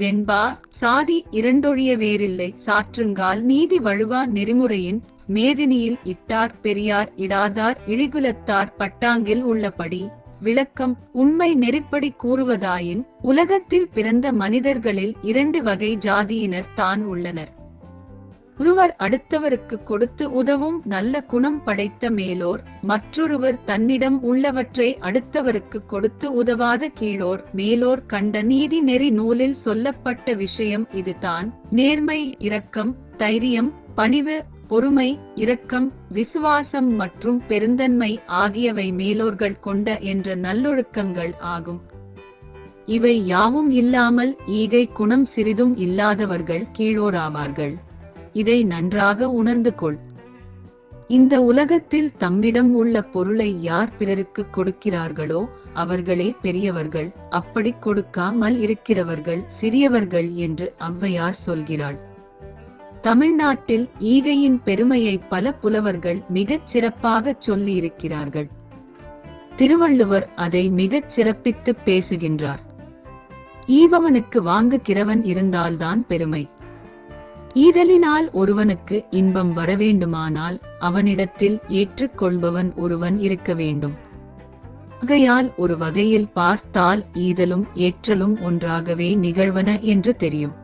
வெண்பா சாதி இரண்டொழிய வேறில்லை. சாற்றுங்கால் நீதி வழுவா நெறிமுறையின் மேதினியில் இட்டார் பெரியார் இடாதார் இழிகுலத்தார் பட்டாங்கில் உள்ளபடி விளக்கம் உண்மை நெறிப்படி கூறுவதாயின் உலகத்தில் பிறந்த மனிதர்களில் இரண்டு வகை ஜாதியினர் தான் உள்ளனர். ஒருவர் அடுத்தவருக்கு கொடுத்து உதவும் நல்ல குணம் படைத்த மேலோர் மற்றொருவர் தன்னிடம் உள்ளவற்றை அடுத்தவருக்கு கொடுத்து உதவாத கீழோர். மேலோர் கண்ட நீதி நெறி நூலில் சொல்லப்பட்ட விஷயம் இதுதான். நேர்மை இரக்கம் தைரியம் பணிவு பொறுமை இரக்கம் விசுவாசம் மற்றும் பெருந்தன்மை ஆகியவை மேலோர்கள் கொண்ட என்ற நல்லொழுக்கங்கள் ஆகும். இவை யாவும் இல்லாமல் ஈகை குணம் சிறிதும் இல்லாதவர்கள் கீழோராவார்கள். இதை நன்றாக உணர்ந்து கொள். இந்த உலகத்தில் தம்மிடம் உள்ள பொருளை யார் பிறருக்கு கொடுக்கிறார்களோ அவர்களே பெரியவர்கள் அப்படி கொடுக்காமல் இருக்கிறவர்கள் சிறியவர்கள் என்று அவ்வையார் சொல்கிறாள். தமிழ்நாட்டில் ஈகையின் பெருமையை பல புலவர்கள் மிகச் சிறப்பாக சொல்லி இருக்கிறார்கள் திருவள்ளுவர் அதை மிகச் சிறப்பித்து பேசுகின்றார். ஈபவனுக்கு வாங்குகிறவன் இருந்தால்தான் பெருமை. ஈதலினால் ஒருவனுக்கு இன்பம் வரவேண்டுமானால் அவனிடத்தில் ஏற்றுக்கொள்பவன் ஒருவன் இருக்க வேண்டும். ஆகையால் ஒரு வகையில் பார்த்தால் ஈதலும் ஏற்றலும் ஒன்றாகவே நிகழ்வன என்று தெரியும்.